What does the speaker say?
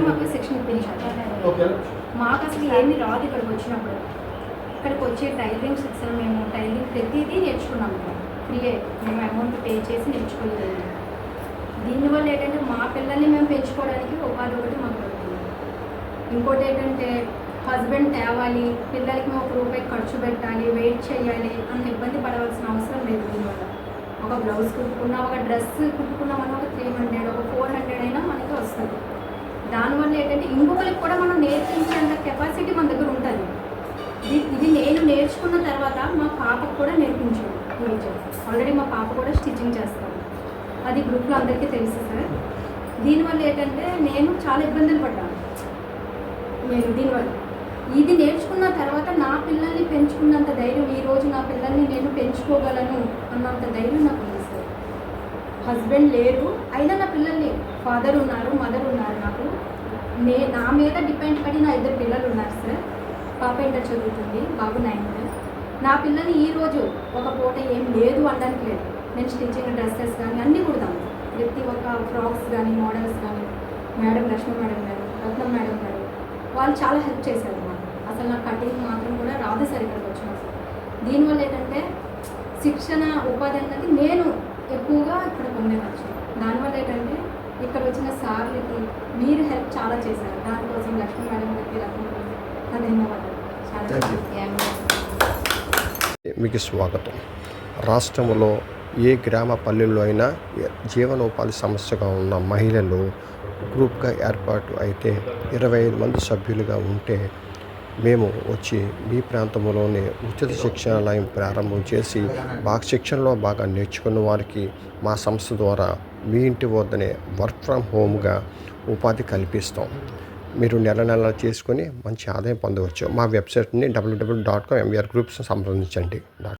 మాకు శిక్షణ ఇప్పించారు మాకు అసలు ఏమి రాదు ఇక్కడికి వచ్చినప్పుడు. ఇక్కడికి వచ్చే టైలరింగ్ శిక్షణ మేము టైలరింగ్ ప్రతిదీ నేర్చుకున్నాము ఫ్రీయే మేము అమౌంట్ పే చేసి నేర్చుకోలేదు దీనివల్ల ఏంటంటే మా పిల్లల్ని మేము పెంచుకోవడానికి ఉపాధి ఒకటి మాకు ఇంకోటి ఏంటంటే హస్బెండ్ తేవాలి పిల్లలకి మేము ఒక రూపాయి ఖర్చు పెట్టాలి వెయిట్ చేయాలి అంత ఇబ్బంది పడవలసిన అవసరం లేదు దీనివల్ల. ఒక బ్లౌజ్ కుట్టుకున్నా ఒక డ్రెస్ కుట్టుకున్నామని ఒక త్రీ హండ్రెడ్ ఒక ఫోర్ హండ్రెడ్ అయినా మనకి వస్తుంది. దానివల్ల ఏంటంటే ఇంకొకరికి కూడా మనం నేర్పించేంత కెపాసిటీ మన దగ్గర ఉంటుంది. ఇది ఇది నేను నేర్చుకున్న తర్వాత మా పాపకు కూడా నేర్పించాను ఆల్రెడీ మా పాప కూడా స్టిచ్చింగ్ చేస్తాను అది గ్రూప్లో అందరికీ తెలుసు సార్. దీనివల్ల ఏంటంటే నేను చాలా ఇబ్బందులు పడ్డాను. నేను దీనివల్ల ఇది నేర్చుకున్న తర్వాత నా పిల్లల్ని పెంచుకున్నంత ధైర్యం ఈ రోజు నా పిల్లల్ని నేను పెంచుకోగలను అన్నంత ధైర్యం నాకు ఉంది సార్. హస్బెండ్ లేరు అయినా నా పిల్లల్ని ఫాదర్ ఉన్నారు మదర్ ఉన్నారు నాకు. నే నా మీద డిపెండ్ పడి నా ఇద్దరు పిల్లలు ఉన్నారు సార్. పాప ఇంటర్ చదువుతుంది? బాబు నైన్త్ నా పిల్లల్ని ఈ రోజు ఒక పూట ఏం లేదు అనడానికి లేదు. నేను స్టిచ్చింగ్ డ్రెస్సెస్ కానీ అన్నీ కుడతాను. ప్రతి ఒక్క ఫ్రాక్స్ కానీ మోడల్స్ కానీ. మేడం లక్ష్మీ మేడం గారు రత్నం మేడం గారు వాళ్ళు చాలా హెల్ప్ చేశారు. అసలు నా కటింగ్ మాత్రం కూడా రాదు సరిగ్గా వచ్చినప్పుడు దీనివల్ల ఏంటంటే శిక్షణ ఉపాధి అన్నది నేను ఎక్కువగా ఇక్కడ పొందేవచ్చు దానివల్ల ఏంటంటే ఇక్కడ వచ్చిన సార్లకి మీరు హెల్ప్ చాలా చేశారు. దానికోసం లక్ష్మీ మేడం గారికి ధన్యవాదాలు. you. మీకు స్వాగతం. రాష్ట్రంలో ఏ గ్రామ పల్లెల్లో అయినా జీవనోపాధి సమస్యగా ఉన్న మహిళలు గ్రూప్గా ఏర్పాటు అయితే ఇరవై ఐదు మంది సభ్యులుగా ఉంటే మేము వచ్చి మీ ప్రాంతంలోనే ఉచిత శిక్షణాలయం ప్రారంభం చేసి బాగా శిక్షణలో బాగా నేర్చుకున్న వారికి మా సంస్థ ద్వారా మీ ఇంటి వద్దనే వర్క్ ఫ్రమ్ హోమ్గా ఉపాధి కల్పిస్తాం. మీరు నెల నెల చేసుకొని మంచి ఆదాయం పొందవచ్చు. మా వెబ్సైట్ని WWW dot com MVR groups సంప్రదించండి.